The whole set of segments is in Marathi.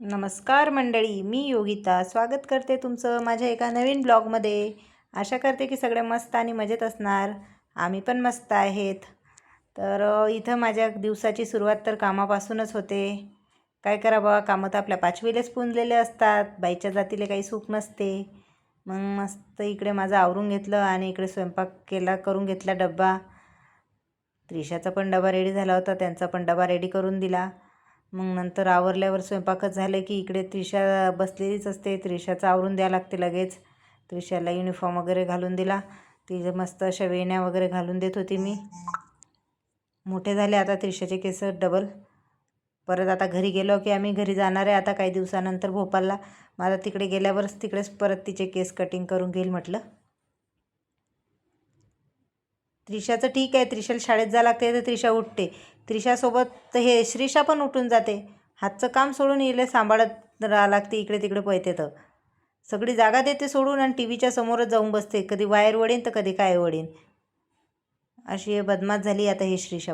नमस्कार मंडळी मी योगिता. स्वागत करते तुमचं माझ्या एका नवीन ब्लॉगमध्ये. आशा करते की सगळे मस्त आणि मजेत असणार. आम्ही पण मस्त आहेत. तर इथं माझ्या दिवसाची सुरुवात तर कामापासूनच होते. काय करा बा कामं तर आपल्या पाचवीलेच पुंजलेले असतात. बाईच्या जातीला काही सुख नसते. मग मस्त इकडे माझं आवरून घेतलं आणि इकडे स्वयंपाक केला करून घेतला डब्बा. त्रिशाचा पण डबा रेडी झाला होता त्यांचा पण डबा रेडी करून दिला. मग नंतर आवरल्यावर स्वयंपाकच झालं की इकडे त्रिशा बसलेलीच असते. त्रिशाचं आवरून द्यावं लागते लगेच. त्रिशाला युनिफॉर्म वगैरे घालून दिला. तिचे मस्त अशा वेण्या वगैरे घालून देत होती मी. मोठे झाले आता त्रिशाचे केस डबल परत आता घरी गेलो की आम्ही घरी जाणार आहे आता काही दिवसानंतर भोपाळला मला तिकडे गेल्यावरच तिकडेच परत तिचे केस कटिंग करून घेईल म्हटलं. त्रिशाचं ठीक आहे. त्रिशाला शाळेत जा लागते तर त्रिशा उठते. त्रिशासोबत हे श्रीषा पण उठून जाते. हातचं काम सोडून इले सांभाळत राहा लागते. इकडे तिकडे पळते तर. सगळी जागा देते सोडून आणि टी व्हीच्या समोरच जाऊन बसते. कधी वायर वडेन तर कधी काय वडीन अशी हे बदमाश झाली आता हे श्रीषा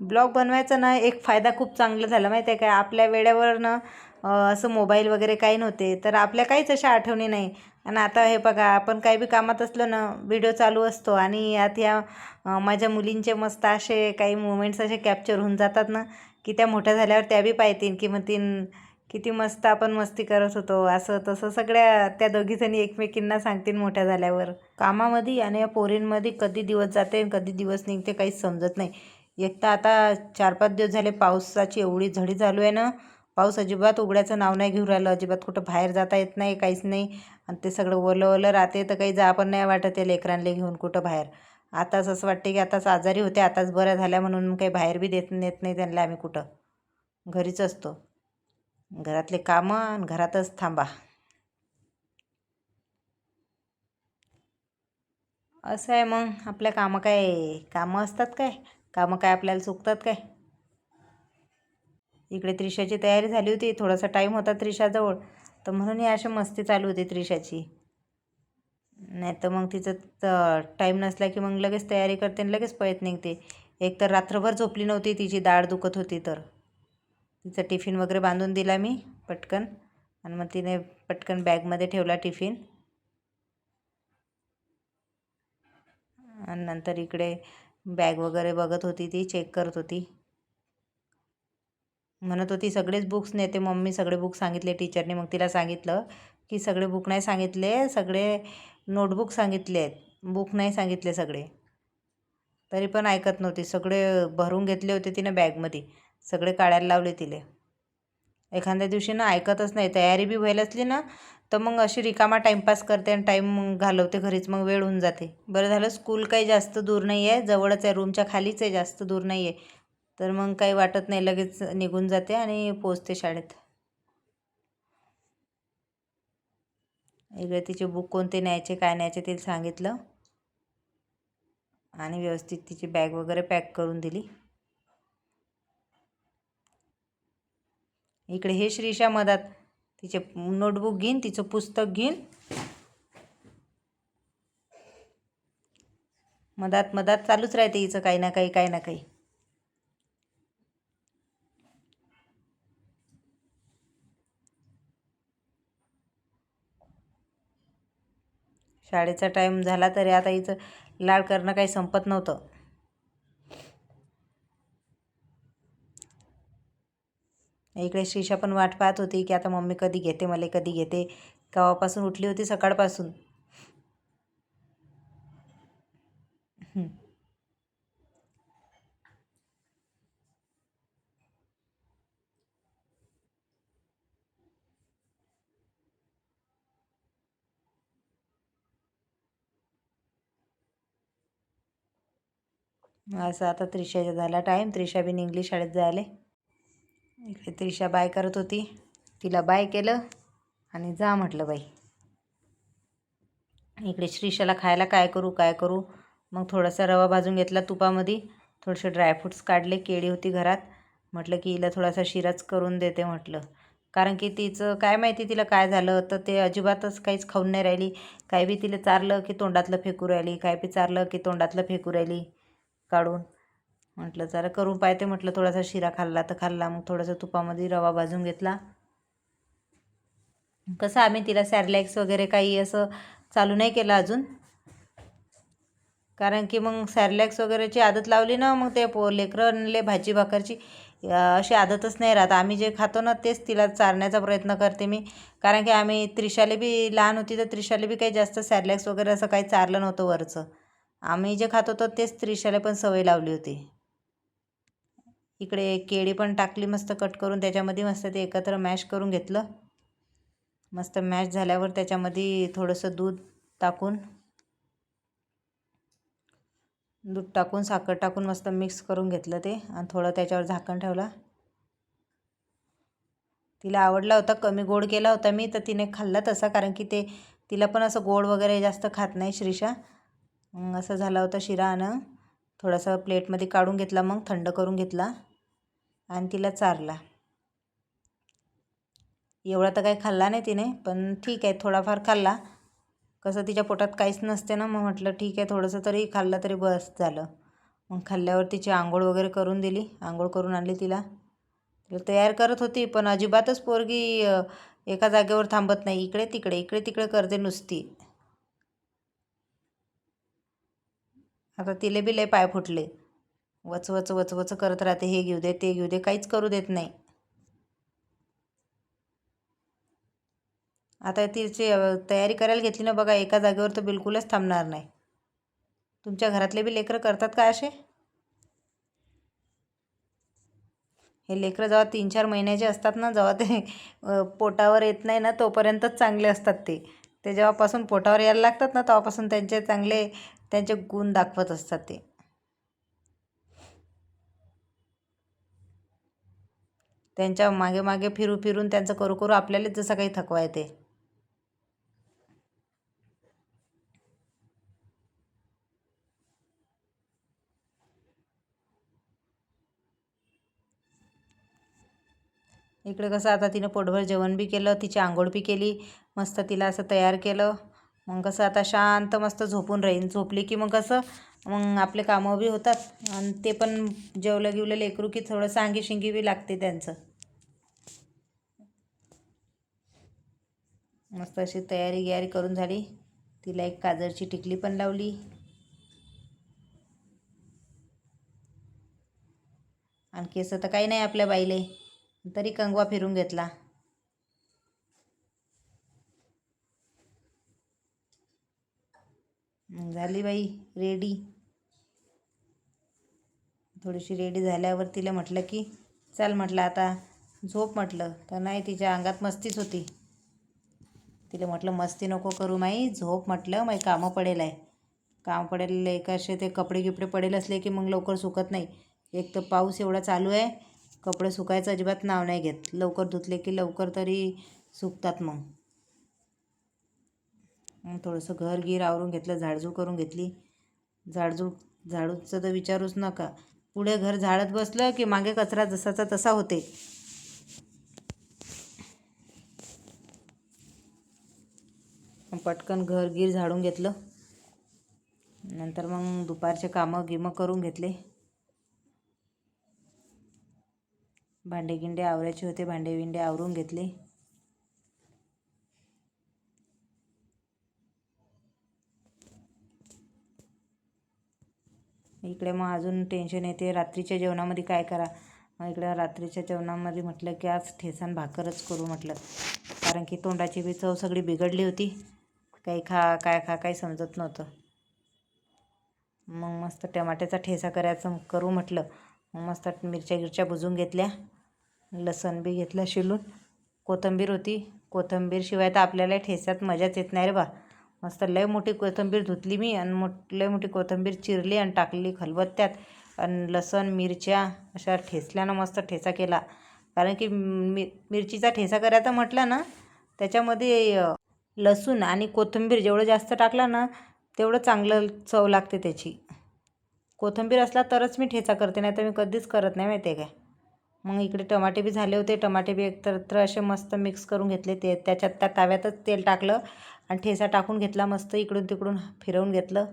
ब्लॉग बनवायचा ना एक फायदा खूप चांगला झाला. माहिती आहे काय आपल्या वेळेवर ना असं मोबाईल वगैरे काही नव्हते. तर आपल्या काहीच अशा आठवणी नाही. आणि आता हे बघा आपण काही बी कामात असलो ना व्हिडिओ चालू असतो आणि यात ह्या माझ्या मुलींचे मस्त असे काही मुमेंट्स असे कॅप्चर होऊन जातात ना की त्या मोठ्या झाल्यावर त्या बी पाहतील की म्हणतील किती मस्त आपण मस्ती करत होतो असं तसं सगळ्या त्या दोघीजणी एकमेकींना सांगतील मोठ्या झाल्यावर. कामामध्ये आणि या पोरींमध्ये कधी दिवस जाते आणि कधी दिवस निघते काहीच समजत नाही. एक तर आता चार पाच दिवस झाले पावसाची एवढी झडी चालू आहे ना पाऊस अजिबात उघड्याचं नाव नाही घेऊन राहिलं. अजिबात कुठं बाहेर जाता येत नाही काहीच नाही. आणि ते सगळं ओलं ओलं राहते तर काही जा पण नाही वाटत या लेकरांले घेऊन कुठं बाहेर. आताच असं वाटते की आताच आजारी होते आताच बऱ्या झाल्या म्हणून काही बाहेर बी देत नेत नाही त्यांना आम्ही कुठं. घरीच असतो. घरातले कामं आणि घरातच थांबा. असं आहे मग आपल्या कामं काय? कामं असतात काय? कामं काय आपल्याला चुकतात काय? इकडे त्रिशाची तयारी झाली होती. थोडासा टाईम होता त्रिशाजवळ. तर म्हणून ही अशी मस्ती चालू होती त्रिशाची. नाही तर मग तिचं टाईम नसला की मग लगेच तयारी करते आणि लगेच पळत निघते. एक तर रात्रभर झोपली नव्हती तिची दाढ दुखत होती तर. तिचा टिफिन वगैरे बांधून दिला मी पटकन. आणि मग तिने पटकन बॅगमध्ये ठेवला टिफिन आणि नंतर इकडे बॅग वगैरे बघत होती ती चेक करत होती. म्हणत होती सगळेच बुक्स नेते मम्मी सगळे बुक सांगितले टीचरने मग तिला सांगितलं की सगळे बुक नाही सांगितले सगळे नोटबुक सांगितले आहेत. बुक नाही सांगितले सगळे. तरी पण ऐकत नव्हती. सगळे भरून घेतले होते तिनं बॅगमध्ये सगळे काढायला लावले तिले. एखाद्या दिवशी ना ऐकतच नाही. तयारी बी व्हायला असली ना तर मग अशी रिकामा टाईमपास करते आणि टाईम घालवते घरीच. मग वेळ होऊन जाते. बरं झालं स्कूल काही जास्त दूर नाही आहे जवळच आहे. रूमच्या खालीच आहे. जास्त दूर नाही आहे तर मग काही वाटत नाही लगेच निघून जाते आणि पोचते शाळेत. इकडे तिचे बुक कोणते न्यायचे काय न्यायचे ते सांगितलं. आणि व्यवस्थित तिची बॅग वगैरे पॅक करून दिली. इकडे हे श्रीशा मधात तिचे नोटबुक घेईन तिचं पुस्तक घेईन. मधात मधात चालूच राहते हिचं काही ना काही काही ना काही. शाळेचा टाईम झाला तरी आता हिचं लाड करणं काही संपत नव्हतं. इकडे श्रीषा पण वाट पाहत होती की आता मम्मी कधी घेते मला कधी घेते. केव्हापासून उठली होती? सकाळपासून हं. असं आता त्रिशाचा झाला टाईम त्रिशा बिन इंग्लिश शाळेत जायला. इकडे त्रिशा बाय करत होती. तिला बाय केलं आणि जा म्हटलं बाई. इकडे श्रीशाला खायला काय करू काय करू? मग थोडासा रवा भाजून घेतला तुपामध्ये. थोडेसे ड्रायफ्रूट्स काढले केळी होती घरात. म्हटलं की हिला थोडासा शिराच करून देते म्हटलं. कारण की तिचं काय माहिती तिला काय झालं? तर ते अजिबातच काहीच खाऊन नाही राहिली. काय बी तिला चारलं की तोंडातलं फेकू राहिली. काय बी चारलं की तोंडातलं फेकू राहिली. काढून. म्हटलं जरा करून पाहते. म्हटलं थोडासा शिरा खाल्ला तर खाल्ला. मग थोडासा तुपामध्ये रवा भाजून घेतला. कसं आम्ही तिला सॅरलॅक्स वगैरे काही असं चालू नाही केलं अजून. कारण की मग सॅरलॅक्स वगैरेची आदत लावली ना मग ते पो लेकरले भाजी भाकरची अशी आदतच नाही राहत. आम्ही जे खातो ना तेच तिला चारण्याचा प्रयत्न करते मी. कारण की आम्ही त्रिशाले बी लहान होती तर त्रिशाले बी काही जास्त सॅरलॅक्स वगैरे असं काही चारलं नव्हतं वरचं. आम्ही जे खात होतो तेच त्रिशाला पण सवय लावली होती. इकडे केळी पण टाकली मस्त कट करून त्याच्यामध्ये मस्त ते एकत्र मॅश करून घेतलं. मस्त मॅश झाल्यावर त्याच्यामध्ये थोडंसं दूध टाकून दूध टाकून साखर टाकून मस्त मिक्स करून घेतलं ते आणि थोडं त्याच्यावर झाकण ठेवलं. तिला आवडला होता कमी गोड केला होता मी तर तिने खाल्ला तसा कारण की ते तिला पण असं गोड वगैरे जास्त खात नाही श्रीषा मग असं झाला होता शिरा आणि. थोडासा प्लेटमध्ये काढून घेतला मग थंड करून घेतला आणि तिला चारला. एवढा तर काही खाल्ला नाही तिने पण ठीक आहे थोडाफार खाल्ला. कसं तिच्या पोटात काहीच नसते ना मग म्हटलं ठीक आहे थोडंसं तरी खाल्लं तरी बस झालं. मग खाल्ल्यावर तिची आंघोळ वगैरे करून दिली आंघोळ करून आणली तिला. तिला तयार करत होती पण अजिबातच पोरगी एका जागेवर थांबत नाही इकडे तिकडे इकडे तिकडे करते नुसती. आता तिले बी लय पाय फुटले. वच वच वच वच करत राहते हे घेऊ दे ते घेऊ दे काहीच करू देत नाही. आता तिची तयारी करायला घेतली ना बघा एका जागेवर तर बिलकुलच थांबणार नाही. तुमच्या घरातले बी लेकरं करतात का असे? हे लेकरं जेव्हा तीन चार महिन्याचे असतात ना जेव्हा ते पोटावर येत नाही ना तोपर्यंतच चांगले असतात ते. ते जेव्हापासून पोटावर यायला लागतात ना तेव्हापासून त्यांचे चांगले त्यांचे गुण दाखवत असतात ते. त्यांच्या मागे मागे फिरू फिरून त्यांचं करू करू आपल्यालाच जसं काही थकवा येते. इकडे कसं आता तिनं पोटभर जेवण बी केलं तिची आंघोळ बी केली मस्त तिला असं तयार केलं. मग कसं आता शांत मस्त झोपून राहीन. झोपली की मग कसं मग आपले कामं बी होतात. आणि ते पण जेवलं गिवलं लेकरू की थोडं सांगी शिंगी बी लागते त्यांचं. मस्त अशी तयारी गियारी करून झाली. तिला एक काजरची टिकली पण लावली. आणि केस तर काही नाही आपल्या बाईले. तरी कंगवा फिरून घेतला. झाली बाई रेडी थोडीशी रेडी झाल्यावर तिला म्हटलं की चल म्हटलं आता झोप म्हटलं. तर नाही तिच्या अंगात मस्तीच होती. तिला म्हटलं मस्ती नको करू माई झोप म्हटलं माई कामं पडेल आहे. काम पडेल एक असे ते कपडे गिपडे पडेल असले की मग लवकर सुकत नाही. एक तर पाऊस एवढा चालू आहे कपडे सुकायचं अजिबात नाव नाही घेत. लवकर धुतले की लवकर तरी सुकतात मग मग. थोडंसं घर गिर आवरून घेतलं झाडझूड करून घेतली. झाडझूड झाडूचं तर विचारूच नका. पुढे घर झाडत बसलं की मागे कचरा जसाचा तसा होते. पटकन घर गिर झाडून घेतलं. नंतर मग दुपारचे कामं गिमं करून घेतले. भांडे गिंडे आवरायचे होते भांडे विंडे आवरून घेतले. इकडे मग अजून टेन्शन येते. रात्रीच्या जेवणामध्ये काय करा? मग इकडे रात्रीच्या जेवणामध्ये म्हटलं की आज ठेसान भाकरच करू म्हटलं. कारण की तोंडाची बी चव सगळी बिघडली होती. काही खा काय खा काही समजत नव्हतं. मग मस्त टमाट्याचा ठेसा करायचं करू म्हटलं. मग मस्त मिरच्या गिरच्या भुजून घेतल्या. लसण बी घेतला शिलून. कोथिंबीर होती. कोथिंबीरशिवाय तर आपल्याला ठेस्यात मजाच येत नाही रे बा. मस्त. लय मोठी कोथिंबीर धुतली मी आणि मोठ लय मोठी कोथिंबीर चिरली आणि टाकली खलबत्त्यात. आणि लसण मिरच्या अशा ठेसल्यानं मस्त ठेचा केला. कारण की मि मिरचीचा ठेचा करायचा म्हटलं ना त्याच्यामध्ये लसूण आणि कोथिंबीर जेवढं जास्त टाकला ना तेवढं चांगलं चव लागते त्याची. कोथिंबीर असला तरच मी ठेचा करते नाही तर मी कधीच करत नाही माहिती आहे काय? मग इकडे टमाटे बी झाले होते. टमाटे बी एकत्र तर असे मस्त मिक्स करून घेतले ते. त्याच्यात त्या ताव्यातच तेल टाकलं आणि ठेचा टाकून घेतला मस्त इकडून तिकडून फिरवून घेतलं.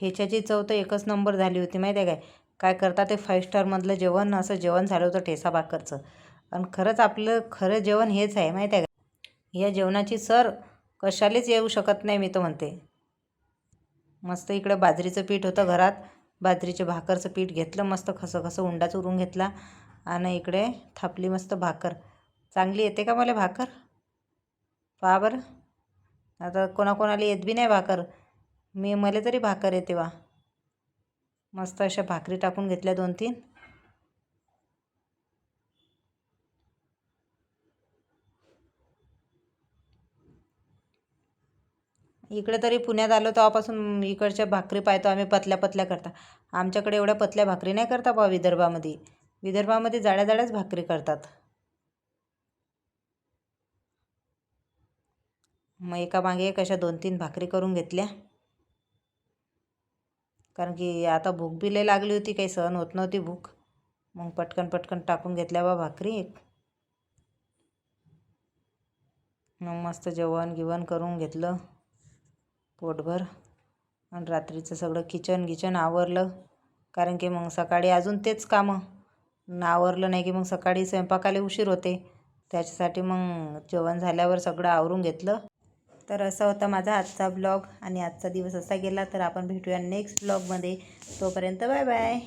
ठेच्याची चव तर एकच नंबर झाली होती माहिती आहे काय? काय करता ते फाईव्ह स्टारमधलं जेवण असं जेवण झालं होतं ठेसा भाकरचं. आणि खरंच आपलं खरं जेवण हेच आहे माहिती आहे का या जेवणाची सर कशालेच येऊ शकत नाही मी तर म्हणते. मस्त इकडं बाजरीचं पीठ होतं घरात. बाजरीचे भाकरचं पीठ घेतलं मस्त खसं खसं उंडा चुरून घेतला. आणि इकडे थापली मस्त भाकर. चांगली येते का मला भाकर? पहा बरं. आता कोणाकोणाला येत बी नाही भाकर. मी मला तरी भाकर येते वा मस्त अशा भाकरी टाकून घेतल्या दोन तीन. इकडे तरी पुण्यात आलो तेव्हापासून इकडच्या भाकरी पाहतो आम्ही पतल्या पतल्या करता. आमच्याकडे एवढ्या पतल्या भाकरी नाही करता बा विदर्भामध्ये. विदर्भामध्ये जाड्या जाड्याच भाकरी करतात. मग एका मागे एक अशा दोन तीन भाकरी करून घेतल्या. कारण की आता भूक बी लई लागली होती काही सहन होत नव्हती भूक. मग पटकन पटकन टाकून घेतल्या बा भाकरी एक. मग मस्त जेवण गिवण करून घेतलं पोटभर. आणि रात्रीचं सगळं किचन गिचन आवरलं. कारण की मग सकाळी अजून तेच कामं. आवरलं नाही की मग सकाळी स्वयंपाकाला उशीर होते. त्याच्यासाठी मग जेवण झाल्यावर सगळं आवरून घेतलं. तर असा होता माझा आजचा ब्लॉग आणि आजचा दिवस असा गेला तर आपण भेटूया नेक्स्ट ब्लॉगमध्ये. तोपर्यंत बाय बाय.